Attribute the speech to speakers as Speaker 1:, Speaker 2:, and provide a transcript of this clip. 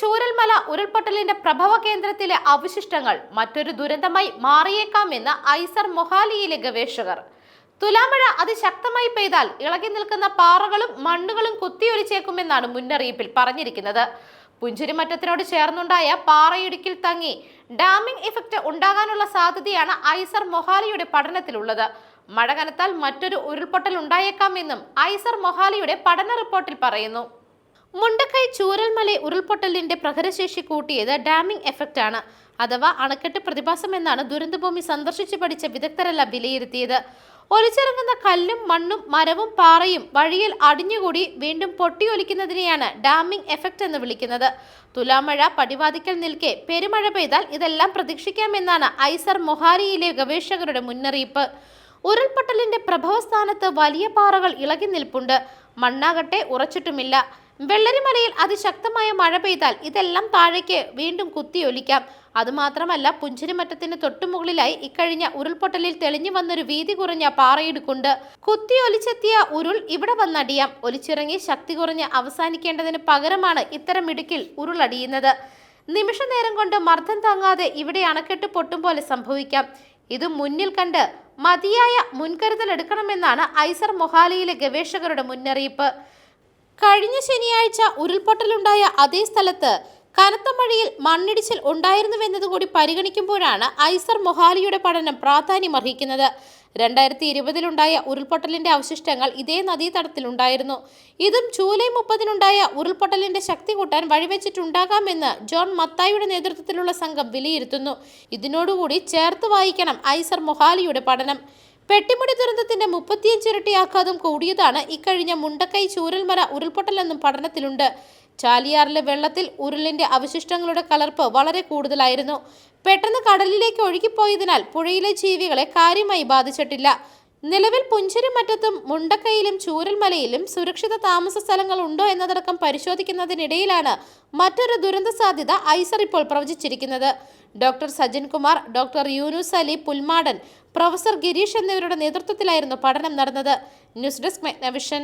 Speaker 1: ചൂരൽമല ഉരുൾപൊട്ടലിന്റെ പ്രഭവ കേന്ദ്രത്തിലെ അവശിഷ്ടങ്ങൾ മറ്റൊരു ദുരന്തമായി മാറിയേക്കാമെന്ന് ഐസർ മൊഹാലിയിലെ ഗവേഷകർ. തുലാമഴ അതിശക്തമായി പെയ്താൽ ഇളകി നിൽക്കുന്ന പാറകളും മണ്ണുകളും കുത്തിയൊലിച്ചേക്കുമെന്നാണ് മുന്നറിയിപ്പിൽ പറഞ്ഞിരിക്കുന്നത്. പുഞ്ചിരിമറ്റത്തിനോട് ചേർന്നുണ്ടായ പാറയിടുക്കിൽ തങ്ങി ഡാമിംഗ് ഇഫക്റ്റ് ഉണ്ടാകാനുള്ള സാധ്യതയാണ് ഐസർ മൊഹാലിയുടെ പഠനത്തിലുള്ളത്. മഴ കനത്താൽ മറ്റൊരു ഉരുൾപൊട്ടൽ ഉണ്ടായേക്കാമെന്നും ഐസർ മൊഹാലിയുടെ പഠന റിപ്പോർട്ടിൽ പറയുന്നു. മുണ്ടക്കൈ ചൂരൽമല ഉരുൾപൊട്ടലിന്റെ പ്രഹരശേഷി കൂട്ടിയത് ഡാമിംഗ് എഫക്റ്റ് ആണ്. അഥവാ അണക്കെട്ട് പ്രതിഭാസം എന്നാണ് ദുരന്തഭൂമി സന്ദർശിച്ചു പഠിച്ച വിദഗ്ധരെല്ലാം വിലയിരുത്തിയത്. ഒലിച്ചിറങ്ങുന്ന കല്ലും മണ്ണും മരവും പാറയും വഴിയിൽ അടിഞ്ഞുകൂടി വീണ്ടും പൊട്ടിയൊലിക്കുന്നതിനെയാണ് ഡാമിംഗ് എഫക്റ്റ് എന്ന് വിളിക്കുന്നത്. തുലാമഴ പടിവാതിക്കൽ നിൽക്കെ പെരുമഴ പെയ്താൽ ഇതെല്ലാം പ്രതീക്ഷിക്കാമെന്നാണ് ഐസർ മൊഹാരിയിലെ ഗവേഷകരുടെ മുന്നറിയിപ്പ്. ഉരുൾപൊട്ടലിന്റെ പ്രഭവസ്ഥാനത്ത് വലിയ പാറകൾ ഇളകി നിൽപ്പുണ്ട്. മണ്ണാകട്ടെ ഉറച്ചിട്ടുമില്ല. വെള്ളരിമലയിൽ അതിശക്തമായ മഴ പെയ്താൽ ഇതെല്ലാം താഴേക്ക് വീണ്ടും കുത്തിയൊലിക്കാം. അതുമാത്രമല്ല പുഞ്ചിരിമറ്റത്തിന് തൊട്ടുമുകളിലായി ഇക്കഴിഞ്ഞ ഉരുൾപൊട്ടലിൽ തെളിഞ്ഞു വന്നൊരു വീതി കുറഞ്ഞ പാറയിടുക്കുണ്ട്. കുത്തിയൊലിച്ചെത്തിയ ഉരുൾ ഇവിടെ വന്നടിയാം. ഒലിച്ചിറങ്ങി ശക്തി കുറഞ്ഞ് അവസാനിക്കേണ്ടതിന് പകരമാണ് ഇത്തരം ഇടുക്കിൽ ഉരുളടിയുന്നത്. നിമിഷ നേരം കൊണ്ട് മർദ്ദം താങ്ങാതെ ഇവിടെ അണക്കെട്ട് പൊട്ടും പോലെ സംഭവിക്കാം. ഇത് മുന്നിൽ കണ്ട് മതിയായ മുൻകരുതൽ എടുക്കണമെന്നാണ് ഐസർ മൊഹാലിയിലെ ഗവേഷകരുടെ മുന്നറിയിപ്പ്. കഴിഞ്ഞ ശനിയാഴ്ച ഉരുൾപൊട്ടലുണ്ടായ അതേ സ്ഥലത്ത് കനത്ത മഴയിൽ മണ്ണിടിച്ചിൽ ഉണ്ടായിരുന്നുവെന്നതുകൂടി പരിഗണിക്കുമ്പോഴാണ് ഐസർ മൊഹാലിയുടെ പഠനം പ്രാധാന്യമർഹിക്കുന്നത് രണ്ടായിരത്തി ഇരുപതിലുണ്ടായ ഉരുൾപൊട്ടലിന്റെ അവശിഷ്ടങ്ങൾ ഇതേ നദീതടത്തിലുണ്ടായിരുന്നു ഇതും ജൂലൈ മുപ്പതിനുണ്ടായ ഉരുൾപൊട്ടലിന്റെ ശക്തി കൂട്ടാൻ വഴിവെച്ചിട്ടുണ്ടാകാമെന്ന് ജോൺ മത്തായിയുടെ നേതൃത്വത്തിലുള്ള സംഘം വിലയിരുത്തുന്നു. ഇതിനോടുകൂടി ചേർത്ത് വായിക്കണം ഐസർ മൊഹാലിയുടെ പഠനം. പെട്ടിമുടി ദുരന്തത്തിന്റെ മുപ്പത്തിയഞ്ച് ഇരട്ടി ആഘാതം കൂടിയതാണ് ഇക്കഴിഞ്ഞ മുണ്ടക്കൈ ചൂരൽമര ഉരുൾപൊട്ടലെന്നും പഠനത്തിലുണ്ട്. ചാലിയാറിലെ വെള്ളത്തിൽ ഉരുളിന്റെ അവശിഷ്ടങ്ങളുടെ കലർപ്പ് വളരെ കൂടുതലായിരുന്നു. പെട്ടെന്ന് കടലിലേക്ക് ഒഴുകിപ്പോയതിനാൽ പുഴയിലെ ജീവികളെ കാര്യമായി ബാധിച്ചിട്ടില്ല. നിലവിൽ പുഞ്ചിരിമറ്റത്തും മുണ്ടക്കയിലും ചൂരൽമലയിലും സുരക്ഷിത താമസ സ്ഥലങ്ങൾ ഉണ്ടോ എന്നതടക്കം പരിശോധിക്കുന്നതിനിടയിലാണ് മറ്റൊരു ദുരന്ത സാധ്യത ഐസർ ഇപ്പോൾ പ്രവചിച്ചിരിക്കുന്നത്. Doctor Sajinkumar doctor Yunus Ali Pulmadan professor Girish എന്നിവരുടെ നേതൃത്വത്തിലായിരുന്നു പഠനം നടന്നത്. News desk Magnavision.